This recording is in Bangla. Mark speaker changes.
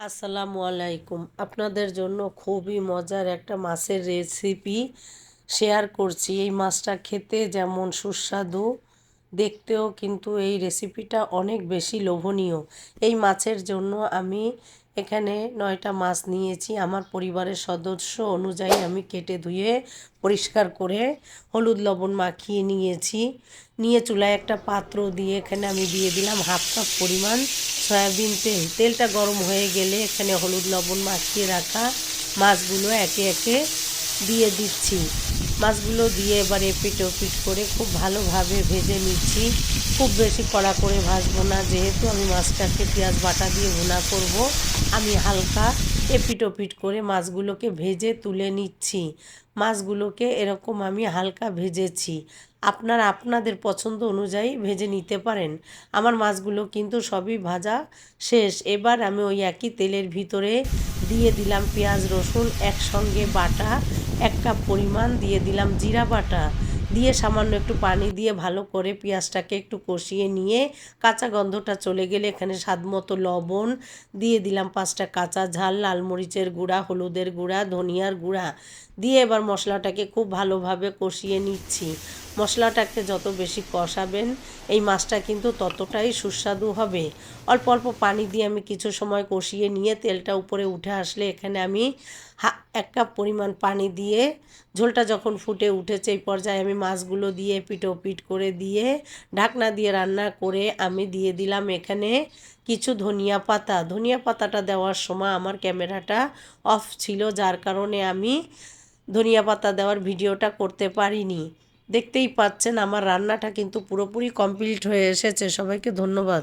Speaker 1: আসসালামু আলাইকুম। আপনাদের জন্য খুবই মজার একটা মাছের রেসিপি শেয়ার করছি। এই মাছটা খেতে যেমন সুস্বাদু, দেখতেও কিন্তু এই রেসিপিটা অনেক বেশি লোভনীয়। এই মাছের জন্য আমি এখানে নয়টা মাছ নিয়েছি। আমার পরিবারের সদস্য অনুযায়ী আমি কেটে ধুয়ে পরিষ্কার করে হলুদ লবণ মাখিয়ে নিয়েছি। নিয়ে চুলায় একটা পাত্র দিয়ে এখানে আমি দিয়ে দিলাম হাফ কাপ পরিমাণ সয়াবিন তেল। তেলটা গরম হয়ে গেলে এখানে হলুদ লবণ মাখিয়ে রাখা মাছগুলো একে একে দিয়ে দিচ্ছি। মাছগুলো দিয়ে এবার এপিট ওপিট করে খুব ভালোভাবে ভেজে নিচ্ছি। খুব বেশি কড়া করে ভাজবো না, যেহেতু আমি মাছটাকে পেঁয়াজ বাটা দিয়ে ভুনা করব, আমি হালকা এপিট ওপিট করে মাছগুলোকে ভেজে তুলে নিচ্ছি। মাছগুলোকে এরকম আমি হালকা ভেজেছি। আপনারা আপনাদের পছন্দ অনুযায়ী ভেজে নিতে পারেন। আমার মাছগুলো কিন্তু সবই ভাজা শেষ। এবার আমি ওই একই তেলের ভিতরে দিয়ে দিলাম পেঁয়াজ, রসুন, একসঙ্গে বাটা, এক কাপ পরিমাণ দিয়ে দিলাম জিরা বাটা। দিয়ে সামান্য একটু পানি দিয়ে ভালো করে পেঁয়াজটাকে একটু কষিয়ে নিয়ে কাঁচা গন্ধটা চলে গেলে এখানে স্বাদ মতো লবণ দিয়ে দিলাম পাঁচটা কাঁচা ঝাল, লাল মরিচের গুঁড়া, হলুদের গুঁড়া, ধনিয়ার গুঁড়া। দিয়ে এবার মশলাটাকে খুব ভালোভাবে কষিয়ে নিচ্ছি। মশলাটাকে যত বেশি কষাবেন, এই মাছটা কিন্তু ততটাই সুস্বাদু হবে। অল্প অল্প পানি দিয়ে আমি কিছু সময় কষিয়ে নিয়ে তেলটা উপরে উঠে আসলে এখানে আমি এক কাপ পরিমাণ পানি দিয়ে ঝোলটা যখন ফুটে উঠেছে এই পর্যায়ে আমি মাছগুলো দিয়ে পিটো পিট করে দিয়ে ঢাকনা দিয়ে রান্না করে আমি দিয়ে দিলাম এখানে কিছু ধনিয়া পাতা। ধনিয়া পাতাটা দেওয়ার সময় আমার ক্যামেরাটা অফ ছিল, যার কারণে আমি ধনিয়া পাতা দেওয়ার ভিডিওটা করতে পারিনি। দেখতেই পাচ্ছেন আমার রান্নাটা কিন্তু পুরোপুরি কমপ্লিট হয়ে এসেছে। সবাইকে ধন্যবাদ।